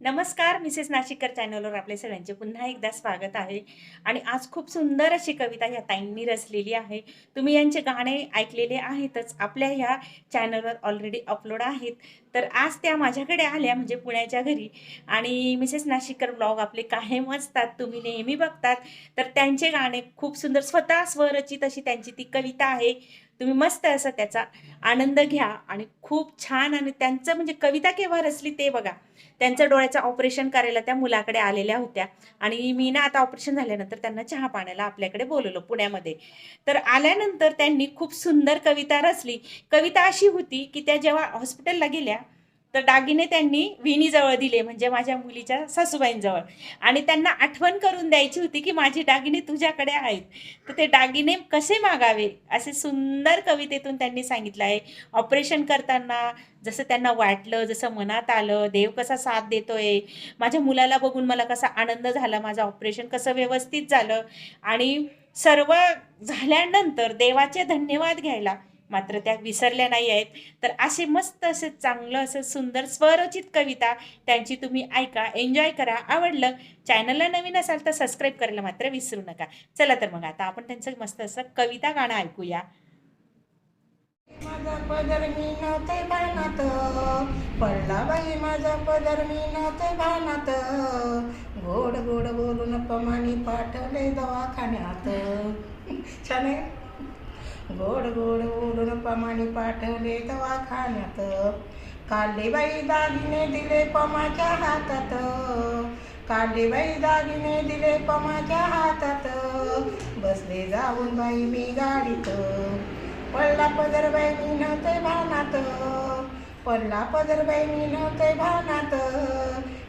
नमस्कार मिसेस नाशिककर चॅनलवर आपले सगळ्यांचे पुन्हा एकदा स्वागत आहे. आणि आज खूप सुंदर अशी कविता या ताईंनी रचलेली आहे. तुम्ही यांचे गाणे ऐकलेले आहेतच आपल्या ह्या चॅनलवर ऑलरेडी अपलोड आहेत. तर आज त्या माझ्याकडे आल्या म्हणजे पुण्याच्या घरी. आणि मिसेस नाशिककर ब्लॉग आपले कायम असतात तुम्ही नेहमी बघतात. तर त्यांचे गाणे खूप सुंदर स्वतः स्वरचित अशी त्यांची ती कविता आहे. तुम्ही मस्त असं त्याचा आनंद घ्या आणि खूप छान आणि त्यांचं म्हणजे कविता केव्हा रचली ते बघा. त्यांचं डोळ्याचं ऑपरेशन करायला त्या मुलाकडे आलेल्या होत्या. आणि मी ना आता ऑपरेशन झाल्यानंतर त्यांना चहा पाण्याला आपल्याकडे बोलवलं पुण्यामध्ये. तर आल्यानंतर त्यांनी खूप सुंदर कविता रचली. कविता अशी होती की त्या जेव्हा हॉस्पिटलला गेल्या तर दागिने त्यांनी विणीजवळ दिले म्हणजे माझ्या मुलीच्या सासूबाईंजवळ. आणि त्यांना आठवण करून द्यायची होती की माझी दागिने तुझ्याकडे आहेत. तर ते दागिने कसे मागावे असे सुंदर कवितेतून त्यांनी सांगितलं आहे. ऑपरेशन करताना जसं त्यांना वाटलं जसं मनात आलं देव कसा साथ देतोय. माझ्या मुलाला बघून मला कसा आनंद झाला माझं ऑपरेशन कसं व्यवस्थित झालं. आणि सर्व झाल्यानंतर देवाचे धन्यवाद घ्यायला मात्र त्या विसरल्या नाही आहेत. तर असे मस्त असं चांगलं असं सुंदर स्वरचित कविता त्यांची तुम्ही ऐका एन्जॉय करा. आवडलं चॅनलला नवीन असाल तर सबस्क्राईब करायला मात्र विसरू नका. चला तर मग आता आपण त्यांचं मस्त असं कविता गाणं ऐकूया. माझा पदर मी नव्हते भानात पडला बाई माझा पदर मी नव्हते भानात गोड गोड बोलून पमानी पाठवले दवाखान्यात. छान आहे? गोड गोड बोलून पमानी पाठवले दवाखान्यात. काढले बाई दागिने दिले पमाच्या हातात. काढले बाई दागिने दिले पमाच्या हातात. बसले जाऊन बाई मी गाडीत. पडला पदर बाई मी नव्हते भानात. पडला पदर बाई मी नव्हते भानात.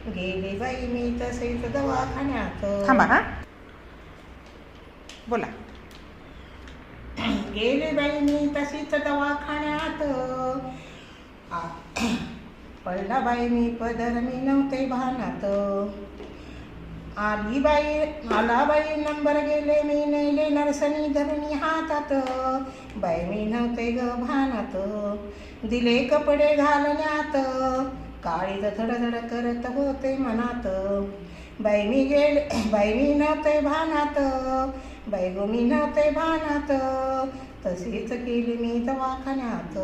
गेली बाई मी तसेच दवाखान्यात. थांबा हा. बोला. गेली बाई मी तशीच दवाखान्यात. आ- पडला बाई मी पदर मी नव्हते भानात. आली बाई आला बाई नंबर गेले मी नेले नरसनी धरणी हातात. बाई मी नव्हते ग भानात. दिले कपडे घालण्यात. काळीज धडधड करत होते मनात. बाई मी गेले बाई मी नव्हते भानात. बाई मी नव्हते भानात तशीच केली मी दवाखान्यात.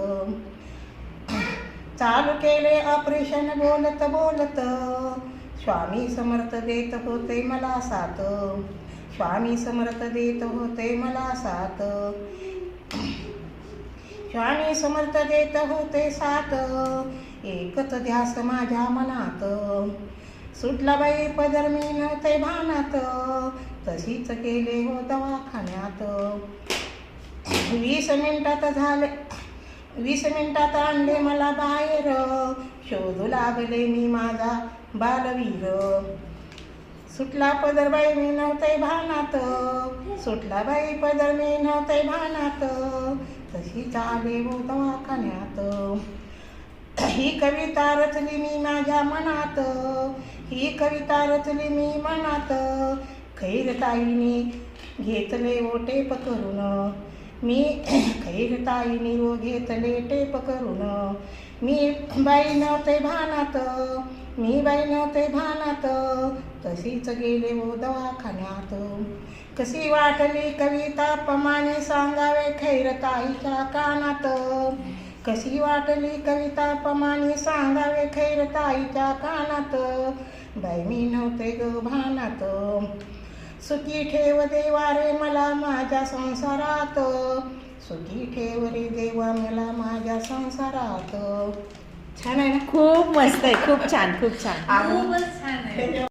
चालू केले ऑपरेशन बोलत बोलत. स्वामी समर्थ देत होते मला साथ. स्वामी समर्थ देत होते मला साथ. स्वामी समर्थ देत होते साथ. एकच ध्यास माझ्या मनात. सुटला बाई पदर मी नव्हते भानात. तशीच केले हो दवाखान्यात. वीस मिनिटात झाले. वीस मिनिटात आणले मला बाहेर. शोधू लागले मी माझा बालवीर. सुटला पदर बाई मी नव्हते भानात. सुटला बाई पदर मी नव्हते भानात. तशी चाले हो दवाखान्यात. ही कविता रचली मी माझ्या मनात ही कविता रचली मी मनात. खैरताईने घेतले ओ टेप करून. मी खैरताईने ओ घेतले टेप करून. मी बाई नव्हते भानात मी बाई नव्हते भानात. तशीच गेले ओ दवाखान्यात. कशी वाटली कविता प्रमाणे सांगावे खैरताईच्या कानात? कशी वाटली कविता प्रमाणे सांगावे खैरताईच्या कानात? बाई मी नव्हते ग भानात. सुखी ठेव देवा रे मला माझ्या संसारात. सुखी ठेव रे देवा मला माझ्या संसारात. छान आहे ना? खूप मस्त आहे खूप छान खूप छान. खूपच छान आहे.